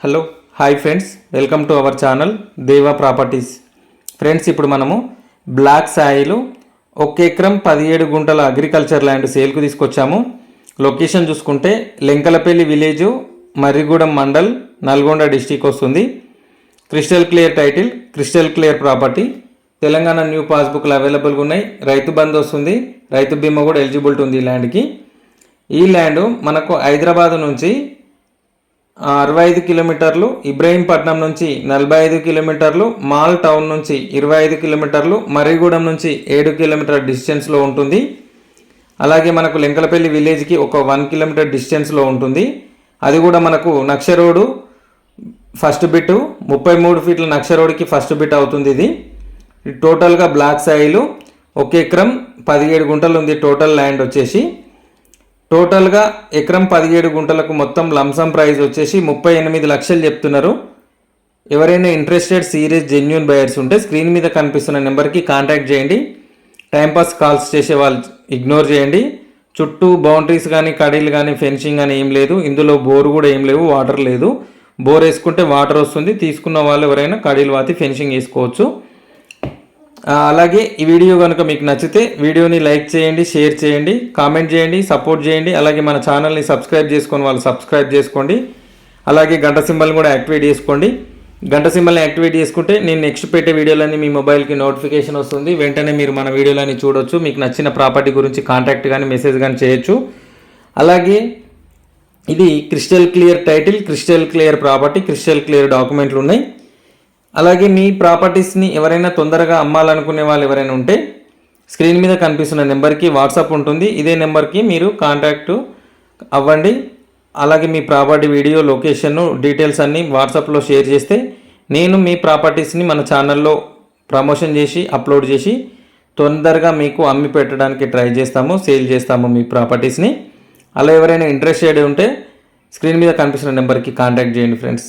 Hello hi friends welcome to our channel Deva properties friends ఇప్పుడు మనము black Sailu ఒక ఎకరం పదిహేడు గుంటల అగ్రికల్చర్ ల్యాండ్ సేల్కు తీసుకొచ్చాము. లొకేషన్ చూసుకుంటే లెంకలపల్లి విలేజు మర్రిగూడెం మండల్ నల్గొండ డిస్టిక్ వస్తుంది. Crystal clear title crystal clear property Telangana new పాస్బుక్లు అవైలబుల్గా ఉన్నాయి. రైతు బంద్ వస్తుంది. రైతు బీమా కూడా ఎలిజిబిలిటీ ఉంది ఈ ల్యాండ్కి ఈ ల్యాండ్ మనకు హైదరాబాద్ నుంచి అరవై ఐదు కిలోమీటర్లు ఇబ్రహీంపట్నం నుంచి నలభై ఐదు కిలోమీటర్లు మాల్ టౌన్ నుంచి ఇరవై ఐదు కిలోమీటర్లు మర్రిగూడెం నుంచి ఏడు కిలోమీటర్ డిస్టెన్స్లో ఉంటుంది. అలాగే మనకు లెంకలపల్లి విలేజ్కి ఒక వన్ కిలోమీటర్ డిస్టెన్స్లో ఉంటుంది. అది కూడా మనకు నక్ష రోడ్డు ఫస్ట్ బిట్ ముప్పై మూడు ఫీట్ల నక్ష రోడ్డుకి ఫస్ట్ బిట్ అవుతుంది ఇది. టోటల్గా బ్లాక్ సాయిలు ఒక ఎకరం పదిహేడు గుంటలు ఉంది టోటల్ ల్యాండ్ వచ్చేసి. టోటల్గా ఎకరం పదిహేడు గుంటలకు మొత్తం లంసం ప్రైస్ వచ్చేసి ముప్పై ఎనిమిది లక్షలు చెప్తున్నారు. ఎవరైనా ఇంట్రెస్టెడ్ సీరియస్ జెన్యున్ బయర్స్ ఉంటే స్క్రీన్ మీద కనిపిస్తున్న నెంబర్కి కాంటాక్ట్ చేయండి. టైంపాస్ కాల్స్ చేసే వాళ్ళు ఇగ్నోర్ చేయండి. చుట్టూ బౌండరీస్ కానీ కడీలు కానీ ఫెన్సింగ్ కానీ ఏం లేదు. ఇందులో బోర్ కూడా ఏం లేవు వాటర్ లేదు. బోర్ వేసుకుంటే వాటర్ వస్తుంది. తీసుకున్న వాళ్ళు ఎవరైనా కడీలు వాతి ఫెన్సింగ్ వేసుకోవచ్చు. అలాగే ఈ వీడియో కనుక మీకు నచ్చితే వీడియోని లైక్ చేయండి షేర్ చేయండి కామెంట్ చేయండి సపోర్ట్ చేయండి అలాగే మన ఛానల్ని సబ్స్క్రైబ్ చేసుకొని వాళ్ళు సబ్స్క్రైబ్ చేసుకోండి. అలాగే గంట సింబల్ని కూడా యాక్టివేట్ చేసుకోండి. గంట సింబల్ని యాక్టివేట్ చేసుకుంటే నేను నెక్స్ట్ పెట్టే వీడియోలన్నీ మీ మొబైల్కి నోటిఫికేషన్ వస్తుంది. వెంటనే మీరు మన వీడియోలన్నీ చూడొచ్చు. మీకు నచ్చిన ప్రాపర్టీ గురించి కాంటాక్ట్ కానీ మెసేజ్ కానీ చేయొచ్చు. అలాగే ఇది crystal clear title crystal clear property crystal clear డాక్యుమెంట్లు ఉన్నాయి. అలాగే మీ ప్రాపర్టీస్ని ఎవరైనా తొందరగా అమ్మాలనుకునే వాళ్ళు ఎవరైనా ఉంటే స్క్రీన్ మీద కనిపిస్తున్న నెంబర్కి వాట్సాప్ ఉంటుంది. ఇదే నెంబర్కి మీరు కాంటాక్ట్ అవ్వండి. అలాగే మీ ప్రాపర్టీ వీడియో లొకేషన్ డీటెయిల్స్ అన్నీ వాట్సాప్లో షేర్ చేస్తే నేను మీ ప్రాపర్టీస్ని మన ఛానల్లో ప్రమోషన్ చేసి అప్లోడ్ చేసి తొందరగా మీకు అమ్మి పెట్టడానికి ట్రై చేస్తాము సేల్ చేస్తాము మీ ప్రాపర్టీస్ని. అలా ఎవరైనా ఇంట్రెస్టెడ్ ఉంటే స్క్రీన్ మీద కనిపిస్తున్న నెంబర్కి కాంటాక్ట్ చేయండి friends.